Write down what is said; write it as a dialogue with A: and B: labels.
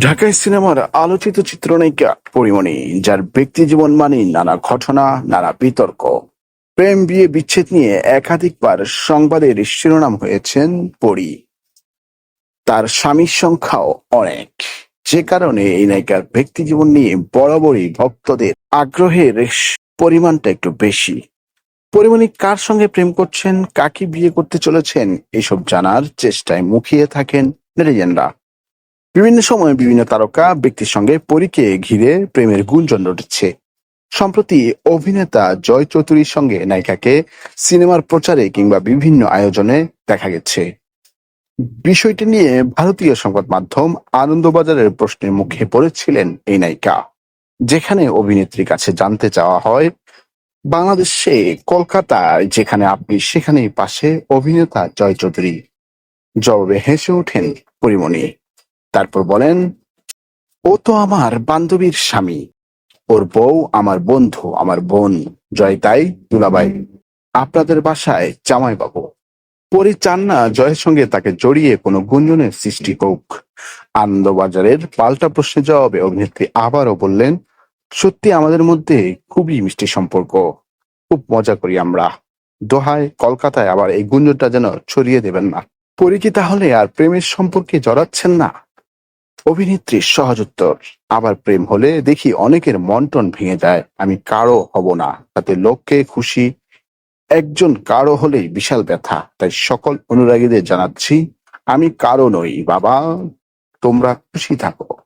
A: ঢাকায় সিনেমার আলোচিত চিত্রনায়িকা পরিমণি, যার ব্যক্তি জীবন মানে নানা ঘটনা, নানা বিতর্ক। প্রেম, বিয়ে, বিচ্ছেদ নিয়ে একাধিকবার সংবাদের শিরোনাম হয়েছেন পরি। তার স্বামীর সংখ্যাও অনেক। যে কারণে এই নায়িকার ব্যক্তি জীবন নিয়ে বরাবরই ভক্তদের আগ্রহের পরিমাণটা একটু বেশি। পরিমণি কার সঙ্গে প্রেম করছেন, কাকে বিয়ে করতে চলেছেন, এসব জানার চেষ্টায় মুখিয়ে থাকেন নেটিজেনরা বিভিন্ন সময়ে বিভিন্ন তারকা ব্যক্তির সঙ্গে পরীকে ঘিরে প্রেমের গুঞ্জন রটেছে। সম্প্রতি অভিনেতা জয় চৌধুরীর সঙ্গে নায়িকাকে সিনেমার প্রচারে কিংবা বিভিন্ন আয়োজনে দেখা গেছে। বিষয়টি নিয়ে ভারতীয় সংবাদ মাধ্যম আনন্দবাজারের প্রশ্নের মুখে পড়েছিলেন এই নায়িকা। যেখানে অভিনেত্রীর কাছে জানতে চাওয়া হয়, বাংলাদেশে কলকাতায় যেখানে আপনি সেখানেই পাশে অভিনেতা জয় চৌধুরী। জবাবে হেসে ওঠেন পরিমণি। তারপর বলেন, ও তো আমার বান্ধবীর স্বামী, ওর বউ আমার বন্ধু, আমার বোন। জয় তাই দুলাবাই আপনাদের বাসায় জামাই বাবু পরি চান না জয়ের সঙ্গে তাকে জড়িয়ে কোনো গুঞ্জনের সৃষ্টি হোক। আনন্দবাজারের পাল্টা প্রশ্নের জবাবে অভিনেত্রী আবারও বললেন, সত্যি আমাদের মধ্যে খুবই মিষ্টি সম্পর্ক। খুব মজা করি আমরা। দোহায়, কলকাতায় আবার এই গুঞ্জনটা যেন ছড়িয়ে দেবেন না। পরি কি তাহলে আর প্রেমের সম্পর্কে জড়াচ্ছেন না? অভিনেত্রীর সহজ উত্তর আবার প্রেম হলে দেখি অনেকের মন্টন টন ভেঙে যায়। আমি কারও হব না, তাতে লোককে খুশি। একজন কারও হলেই বিশাল ব্যথা, তাই সকল অনুরাগীদের জানাচ্ছি, আমি কারও নই, বাবা। তোমরা খুশি থাকো।